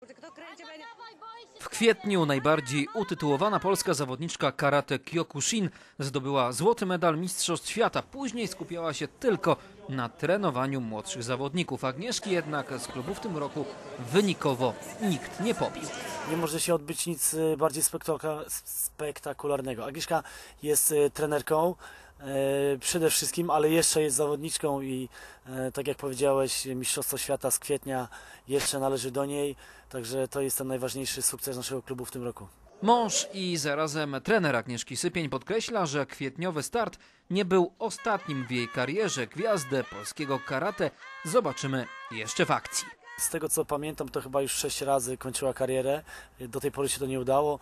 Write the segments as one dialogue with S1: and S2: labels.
S1: Będzie...
S2: W kwietniu najbardziej utytułowana polska zawodniczka karate Kyokushin zdobyła złoty medal Mistrzostw Świata. Później skupiała się tylko na trenowaniu młodszych zawodników. Agnieszki jednak z klubu w tym roku wynikowo nikt nie pobił.
S3: Nie może się odbyć nic e, bardziej spektakula- spektakularnego. Agnieszka jest e, trenerką e, przede wszystkim, ale jeszcze jest zawodniczką i tak jak powiedziałeś, Mistrzostwo Świata z kwietnia jeszcze należy do niej, także to jest ten najważniejszy sukces naszego klubu w tym roku.
S2: Mąż i zarazem trener Agnieszki Sypień podkreśla, że kwietniowy start nie był ostatnim w jej karierze. Gwiazdę polskiego karate zobaczymy jeszcze w akcji.
S3: Z tego co pamiętam, to chyba już sześć razy kończyła karierę. Do tej pory się to nie udało.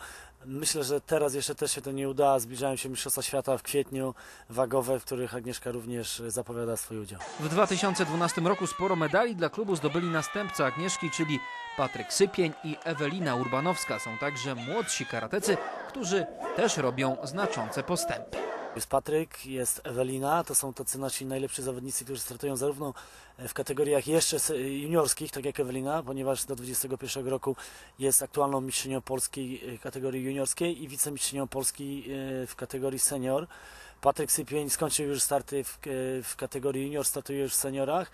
S3: Myślę, że teraz jeszcze też się to nie uda. Zbliżają się Mistrzostwa Świata w kwietniu, wagowe, w których Agnieszka również zapowiada swój udział.
S2: W 2012 roku sporo medali dla klubu zdobyli następcy Agnieszki, czyli Patryk Sypień i Ewelina Urbanowska. Są także młodsi karatecy, którzy też robią znaczące postępy.
S3: Jest Patryk, jest Ewelina, to są tacy nasi najlepsi zawodnicy, którzy startują zarówno w kategoriach jeszcze juniorskich, tak jak Ewelina, ponieważ do 21 roku jest aktualną mistrzynią Polski e, kategorii juniorskiej i wicemistrzynią Polski e, w kategorii senior. Patryk Sypień skończył już starty w, e, w kategorii junior, startuje już w seniorach.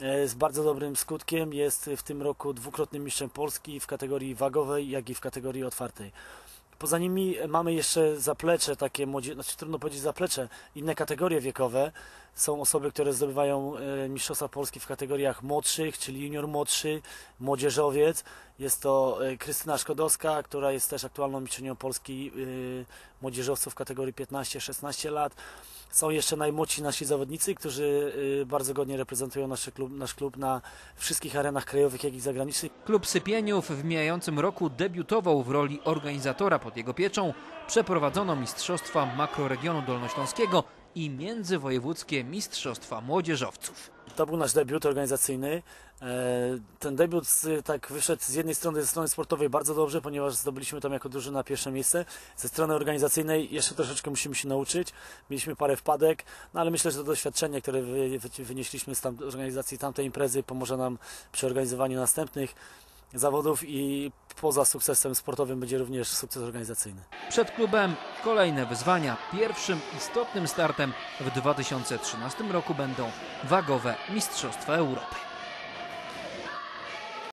S3: E, Z bardzo dobrym skutkiem jest w tym roku dwukrotnym mistrzem Polski w kategorii wagowej, jak i w kategorii otwartej. Poza nimi mamy jeszcze zaplecze, takie młodzie... znaczy trudno powiedzieć zaplecze, inne kategorie wiekowe. Są osoby, które zdobywają e, Mistrzostwa Polski w kategoriach młodszych, czyli junior młodszy, młodzieżowiec. Jest to e, Krystyna Szkodowska, która jest też aktualną mistrzynią Polski e, młodzieżowców w kategorii 15-16 lat. Są jeszcze najmłodsi nasi zawodnicy, którzy bardzo godnie reprezentują nasz klub, nasz klub na wszystkich arenach krajowych, jak i zagranicznych.
S2: Klub Sypieniów w mijającym roku debiutował w roli organizatora pod jego pieczą. Przeprowadzono Mistrzostwa Makroregionu Dolnośląskiego i Międzywojewódzkie Mistrzostwa Młodzieżowców.
S3: To był nasz debiut organizacyjny. E, Ten debiut tak wyszedł z jednej strony, ze strony sportowej bardzo dobrze, ponieważ zdobyliśmy tam jako drużyna pierwsze miejsce. Ze strony organizacyjnej jeszcze troszeczkę musimy się nauczyć. Mieliśmy parę wpadek, no ale myślę, że to doświadczenie, które wy, wy, wynieśliśmy z tam, organizacji tamtej imprezy pomoże nam przy organizowaniu następnych zawodów i poza sukcesem sportowym będzie również sukces organizacyjny.
S2: Przed klubem kolejne wyzwania. Pierwszym istotnym startem w 2013 roku będą wagowe Mistrzostwa Europy.